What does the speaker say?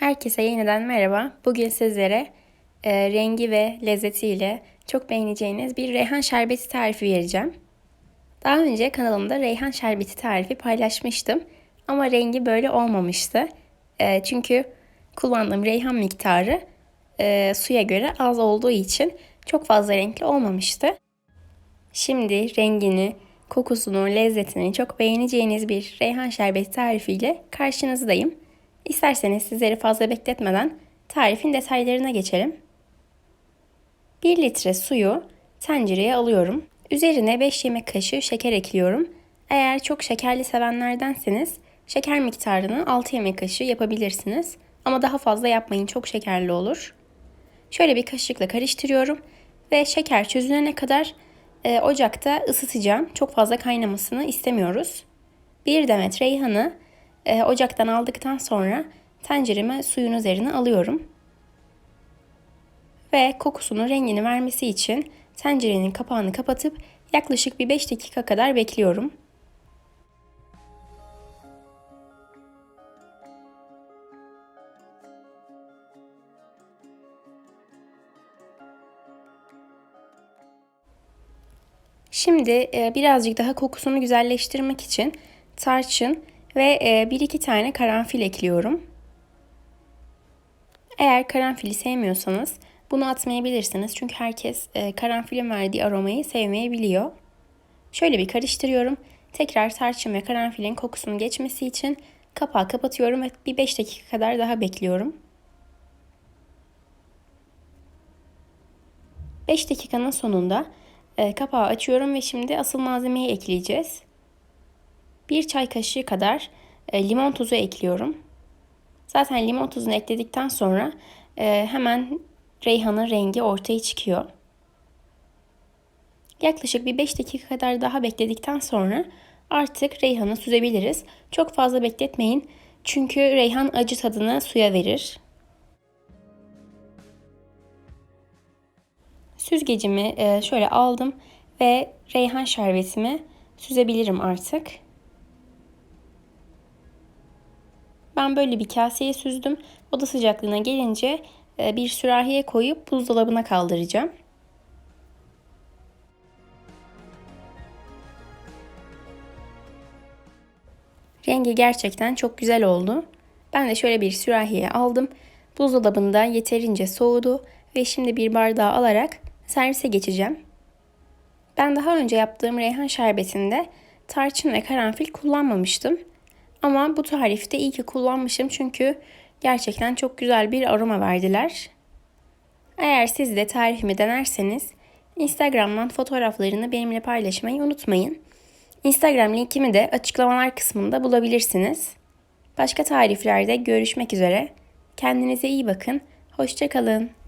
Herkese yeniden merhaba. Bugün sizlere e, rengi ve lezzetiyle çok beğeneceğiniz bir reyhan şerbeti tarifi vereceğim. Daha önce kanalımda reyhan şerbeti tarifi paylaşmıştım ama rengi böyle olmamıştı. E, çünkü kullandığım reyhan miktarı e, suya göre az olduğu için çok fazla renkli olmamıştı. Şimdi rengini, kokusunu, lezzetini çok beğeneceğiniz bir reyhan şerbeti tarifiyle karşınızdayım. İsterseniz sizleri fazla bekletmeden tarifin detaylarına geçelim. 1 litre suyu tencereye alıyorum. Üzerine 5 yemek kaşığı şeker ekliyorum. Eğer çok şekerli sevenlerdenseniz şeker miktarını 6 yemek kaşığı yapabilirsiniz. Ama daha fazla yapmayın çok şekerli olur. Şöyle bir kaşıkla karıştırıyorum ve şeker çözülene kadar e, ocakta ısıtacağım. Çok fazla kaynamasını istemiyoruz. Bir demet reyhanı e, ocaktan aldıktan sonra tencereme suyun üzerine alıyorum. Ve kokusunun rengini vermesi için tencerenin kapağını kapatıp yaklaşık bir 5 dakika kadar bekliyorum. Şimdi e, birazcık daha kokusunu güzelleştirmek için tarçın ve e, bir iki tane karanfil ekliyorum. Eğer karanfili sevmiyorsanız bunu atmayabilirsiniz. Çünkü herkes e, karanfilin verdiği aromayı sevmeyebiliyor. Şöyle bir karıştırıyorum. Tekrar tarçın ve karanfilin kokusunun geçmesi için kapağı kapatıyorum ve bir 5 dakika kadar daha bekliyorum. 5 dakikanın sonunda e, kapağı açıyorum ve şimdi asıl malzemeyi ekleyeceğiz. 1 çay kaşığı kadar e, limon tuzu ekliyorum. Zaten limon tuzunu ekledikten sonra e, hemen reyhanın rengi ortaya çıkıyor. Yaklaşık bir 5 dakika kadar daha bekledikten sonra artık reyhanı süzebiliriz. Çok fazla bekletmeyin çünkü reyhan acı tadını suya verir. Süzgecimi e, şöyle aldım ve reyhan şerbetimi süzebilirim artık. Ben böyle bir kaseye süzdüm. Oda sıcaklığına gelince e, bir sürahiye koyup buzdolabına kaldıracağım. Rengi gerçekten çok güzel oldu. Ben de şöyle bir sürahiye aldım. Buzdolabında yeterince soğudu ve şimdi bir bardağa alarak servise geçeceğim. Ben daha önce yaptığım reyhan şerbetinde tarçın ve karanfil kullanmamıştım. Ama bu tarifte iyi ki kullanmışım çünkü gerçekten çok güzel bir aroma verdiler. Eğer siz de tarifimi denerseniz Instagram'dan fotoğraflarını benimle paylaşmayı unutmayın. Instagram linkimi de açıklamalar kısmında bulabilirsiniz. Başka tariflerde görüşmek üzere. Kendinize iyi bakın. Hoşçakalın.